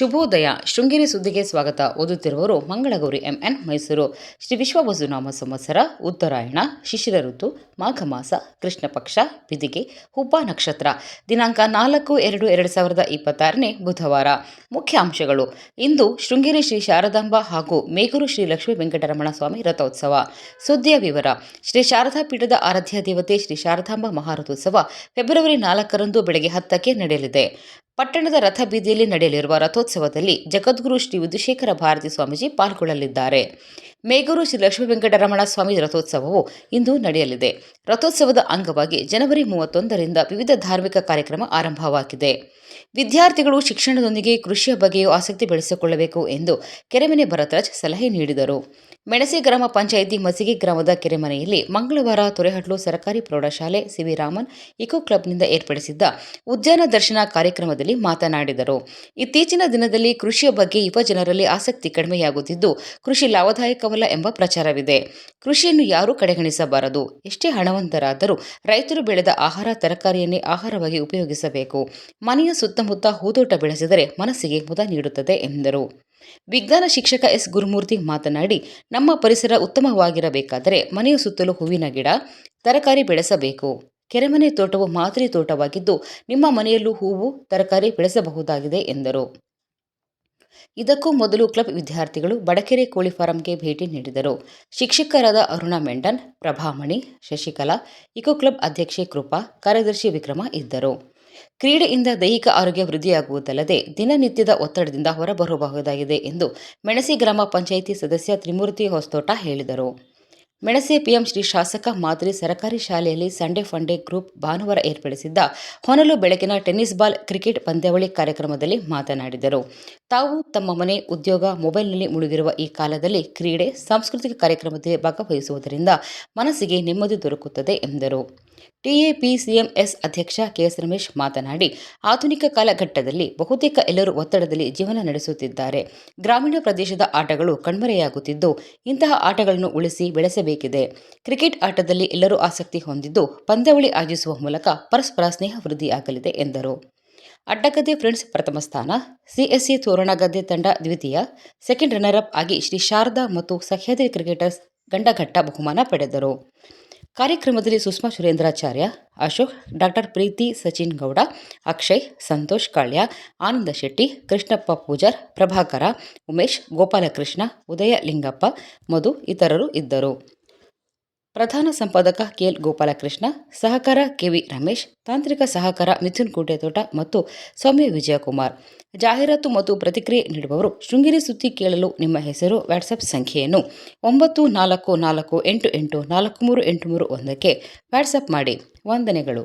ಶುಭೋದಯ. ಶೃಂಗೇರಿ ಸುದ್ದಿಗೆ ಸ್ವಾಗತ. ಓದುತ್ತಿರುವವರು ಮಂಗಳಗೌರಿ, ಎಂಎನ್ ಮೈಸೂರು. ಶ್ರೀ ವಿಶ್ವವಸುನಾಮ ಸಂವತ್ಸರ, ಉತ್ತರಾಯಣ, ಶಿಶಿರ ಋತು ಮಾಘ ಮಾಸ ಕೃಷ್ಣ ಪಕ್ಷ ಬಿದಿಗೆ, ಹುಬ್ಬ ನಕ್ಷತ್ರ. ದಿನಾಂಕ ನಾಲ್ಕು ಎರಡು ಎರಡು ಸಾವಿರದ ಇಪ್ಪತ್ತಾರನೇ ಬುಧವಾರ. ಮುಖ್ಯ ಅಂಶಗಳು. ಇಂದು ಶೃಂಗೇರಿ ಶ್ರೀ ಶಾರದಾಂಬ ಹಾಗೂ ಮೇಗೂರು ಶ್ರೀ ಲಕ್ಷ್ಮೀ ವೆಂಕಟರಮಣ ಸ್ವಾಮಿ ರಥೋತ್ಸವ. ಸುದ್ದಿಯ ವಿವರ. ಶ್ರೀ ಶಾರದಾ ಪೀಠದ ಆರಾಧ್ಯ ದೇವತೆ ಶ್ರೀ ಶಾರದಾಂಬ ಮಹಾರಥೋತ್ಸವ ಫೆಬ್ರವರಿ ನಾಲ್ಕರಂದು ಬೆಳಗ್ಗೆ ಹತ್ತಕ್ಕೆ ನಡೆಯಲಿದೆ. ಪಟ್ಟಣದ ರಥ ಬೀದಿಯಲ್ಲಿ ನಡೆಯಲಿರುವ ರಥೋತ್ಸವದಲ್ಲಿ ಜಗದ್ಗುರು ಶ್ರೀ ವಿಧುಶೇಖರ ಭಾರತಿ ಸ್ವಾಮೀಜಿ ಪಾಲ್ಗೊಳ್ಳಲಿದ್ದಾರೆ. ಮೇಗೂರು ಶ್ರೀ ಲಕ್ಷ್ಮೀ ವೆಂಕಟರಮಣ ಸ್ವಾಮಿ ರಥೋತ್ಸವವು ಇಂದು ನಡೆಯಲಿದೆ. ರಥೋತ್ಸವದ ಅಂಗವಾಗಿ ಜನವರಿ ಮೂವತ್ತೊಂದರಿಂದ ವಿವಿಧ ಧಾರ್ಮಿಕ ಕಾರ್ಯಕ್ರಮ ಆರಂಭವಾಗಿದೆ. ವಿದ್ಯಾರ್ಥಿಗಳು ಶಿಕ್ಷಣದೊಂದಿಗೆ ಕೃಷಿಯ ಬಗ್ಗೆಯೂ ಆಸಕ್ತಿ ಬೆಳೆಸಿಕೊಳ್ಳಬೇಕು ಎಂದು ಕೆರೆಮನೆ ಭರತರಾಜ್ ಸಲಹೆ ನೀಡಿದರು. ಮೆಣಸೆ ಗ್ರಾಮ ಪಂಚಾಯಿತಿ ಮಸಿಗೆ ಗ್ರಾಮದ ಕೆರೆಮನೆಯಲ್ಲಿ ಮಂಗಳವಾರ ತೊರೆಹಟ್ಲು ಸರ್ಕಾರಿ ಪ್ರೌಢಶಾಲೆ ಸಿವಿ ರಾಮನ್ ಇಕೋ ಕ್ಲಬ್ನಿಂದ ಏರ್ಪಡಿಸಿದ್ದ ಉದ್ಯಾನ ದರ್ಶನ ಕಾರ್ಯಕ್ರಮದಲ್ಲಿ ಮಾತನಾಡಿದರು. ಇತ್ತೀಚಿನ ದಿನದಲ್ಲಿ ಕೃಷಿಯ ಬಗ್ಗೆ ಯುವ ಜನರಲ್ಲಿ ಆಸಕ್ತಿ ಕಡಿಮೆಯಾಗುತ್ತಿದ್ದು, ಕೃಷಿ ಲಾಭದಾಯಕವಲ್ಲ ಎಂಬ ಪ್ರಚಾರವಿದೆ. ಕೃಷಿಯನ್ನು ಯಾರೂ ಕಡೆಗಣಿಸಬಾರದು. ಎಷ್ಟೇ ಹಣವಂತರಾದರೂ ರೈತರು ಬೆಳೆದ ಆಹಾರ, ತರಕಾರಿಯನ್ನೇ ಆಹಾರವಾಗಿ ಉಪಯೋಗಿಸಬೇಕು. ಮನೆಯ ಸುತ್ತಮುತ್ತ ಹೂದೋಟ ಬೆಳೆಸಿದರೆ ಮನಸ್ಸಿಗೆ ಮುದ ನೀಡುತ್ತದೆ ಎಂದರು. ವಿಜ್ಞಾನ ಶಿಕ್ಷಕ ಎಸ್. ಗುರುಮೂರ್ತಿ ಮಾತನಾಡಿ, ನಮ್ಮ ಪರಿಸರ ಉತ್ತಮವಾಗಿರಬೇಕಾದರೆ ಮನೆಯ ಸುತ್ತಲೂ ಹೂವಿನ ಗಿಡ, ತರಕಾರಿ ಬೆಳೆಸಬೇಕು. ಕೆರೆಮನೆ ತೋಟವು ಮಾದರಿ ತೋಟವಾಗಿದ್ದು, ನಿಮ್ಮ ಮನೆಯಲ್ಲೂ ಹೂವು, ತರಕಾರಿ ಬೆಳೆಸಬಹುದಾಗಿದೆ ಎಂದರು. ಇದಕ್ಕೂ ಮೊದಲು ಕ್ಲಬ್ ವಿದ್ಯಾರ್ಥಿಗಳು ಬಡಕೆರೆ ಕೋಳಿ ಫಾರಂಗೆ ಭೇಟಿ ನೀಡಿದರು. ಶಿಕ್ಷಕರಾದ ಅರುಣಾ ಮೆಂಡನ್, ಪ್ರಭಾಮಣಿ, ಶಶಿಕಲಾ, ಇಕೋ ಕ್ಲಬ್ ಅಧ್ಯಕ್ಷೆ ಕೃಪಾ, ಕಾರ್ಯದರ್ಶಿ ವಿಕ್ರಮ ಇದ್ದರು. ಕ್ರೀಡೆಯಿಂದ ದೈಹಿಕ ಆರೋಗ್ಯ ವೃದ್ಧಿಯಾಗುವುದಲ್ಲದೆ ದಿನನಿತ್ಯದ ಒತ್ತಡದಿಂದ ಹೊರಬರಬಹುದಾಗಿದೆ ಎಂದು ಮೆಣಸಿ ಗ್ರಾಮ ಪಂಚಾಯಿತಿ ಸದಸ್ಯ ತ್ರಿಮೂರ್ತಿ ಹೊಸ್ತೋಟ ಹೇಳಿದರು. ಮೆಣಸೆ ಪಿಎಂ ಶ್ರೀ ಶಾಸಕ ಮಾದರಿ ಸರಕಾರಿ ಶಾಲೆಯಲ್ಲಿ ಸಂಡೇ ಫಂಡೇ ಗ್ರೂಪ್ ಭಾನುವಾರ ಏರ್ಪಡಿಸಿದ್ದ ಹೊನಲು ಬೆಳಕಿನ ಟೆನ್ನಿಸ್ ಬಾಲ್ ಕ್ರಿಕೆಟ್ ಪಂದ್ಯಾವಳಿ ಕಾರ್ಯಕ್ರಮದಲ್ಲಿ ಮಾತನಾಡಿದರು. ತಾವು ತಮ್ಮ ಮನೆ, ಉದ್ಯೋಗ, ಮೊಬೈಲ್ನಲ್ಲಿ ಮುಳುಗಿರುವ ಈ ಕಾಲದಲ್ಲಿ ಕ್ರೀಡೆ, ಸಾಂಸ್ಕೃತಿಕ ಕಾರ್ಯಕ್ರಮದಲ್ಲಿ ಭಾಗವಹಿಸುವುದರಿಂದ ಮನಸ್ಸಿಗೆ ನೆಮ್ಮದಿ ದೊರಕುತ್ತದೆ ಎಂದರು. ಟಿಎಪಿಸಿಎಂಎಸ್ ಅಧ್ಯಕ್ಷ ಕೆಎಸ್ ರಮೇಶ್ ಮಾತನಾಡಿ, ಆಧುನಿಕ ಕಾಲಘಟ್ಟದಲ್ಲಿ ಬಹುತೇಕ ಎಲ್ಲರೂ ಒತ್ತಡದಲ್ಲಿ ಜೀವನ ನಡೆಸುತ್ತಿದ್ದಾರೆ. ಗ್ರಾಮೀಣ ಪ್ರದೇಶದ ಆಟಗಳು ಕಣ್ಮರೆಯಾಗುತ್ತಿದ್ದು, ಇಂತಹ ಆಟಗಳನ್ನು ಉಳಿಸಿ ಬೆಳೆಸಬೇಕಿದೆ. ಕ್ರಿಕೆಟ್ ಆಟದಲ್ಲಿ ಎಲ್ಲರೂ ಆಸಕ್ತಿ ಹೊಂದಿದ್ದು, ಪಂದ್ಯಾವಳಿ ಆಯೋಜಿಸುವ ಮೂಲಕ ಪರಸ್ಪರ ಸ್ನೇಹ ವೃದ್ಧಿಯಾಗಲಿದೆ ಎಂದರು. ಅಡ್ಡಗದ್ದೆ ಫ್ರೆಂಡ್ಸ್ ಪ್ರಥಮ ಸ್ಥಾನ, ಸಿಎಸ್ಸಿ ತೋರಣಗದ್ದೆ ತಂಡ ದ್ವಿತೀಯ, ಸೆಕೆಂಡ್ ರನ್ನರ್ ಅಪ್ ಆಗಿ ಶ್ರೀ ಶಾರದಾ ಮತ್ತು ಸಹ್ಯಾದ್ರಿ ಕ್ರಿಕೆಟರ್ಸ್ ಗಂಡಘಟ್ಟ ಬಹುಮಾನ ಪಡೆದರು. ಕಾರ್ಯಕ್ರಮದಲ್ಲಿ ಸುಷ್ಮಾ ಸುರೇಂದ್ರಾಚಾರ್ಯ, ಅಶೋಕ್, ಡಾಕ್ಟರ್ ಪ್ರೀತಿ ಸಚಿನ್ ಗೌಡ, ಅಕ್ಷಯ್, ಸಂತೋಷ್ ಕಾಳ್ಯ, ಆನಂದ ಶೆಟ್ಟಿ, ಕೃಷ್ಣಪ್ಪ ಪೂಜಾರ್, ಪ್ರಭಾಕರ, ಉಮೇಶ್, ಗೋಪಾಲಕೃಷ್ಣ ಉದಯ ಲಿಂಗಪ್ಪ ಮಧು, ಇತರರು ಇದ್ದರು. ಪ್ರಧಾನ ಸಂಪಾದಕ ಕೆಎಲ್ ಗೋಪಾಲಕೃಷ್ಣ, ಸಹಕಾರ ಕೆವಿ ರಮೇಶ್, ತಾಂತ್ರಿಕ ಸಹಕಾರ ಮಿಥುನ್ ಕೋಟೆತೋಟ ಮತ್ತು ಸೌಮ್ಯ ವಿಜಯಕುಮಾರ್. ಜಾಹೀರಾತು ಮತ್ತು ಪ್ರತಿಕ್ರಿಯೆ ನೀಡುವವರು ಶೃಂಗೇರಿ ಸುದ್ದಿ ಕೇಳಲು ನಿಮ್ಮ ಹೆಸರು ವ್ಯಾಟ್ಸಪ್ ಸಂಖ್ಯೆಯನ್ನು ಒಂಬತ್ತು ನಾಲ್ಕು ನಾಲ್ಕು ಎಂಟು ಎಂಟು ನಾಲ್ಕು ಮೂರು ಎಂಟು ಮೂರು ಒಂದಕ್ಕೆ ವಾಟ್ಸಪ್ ಮಾಡಿ. ವಂದನೆಗಳು.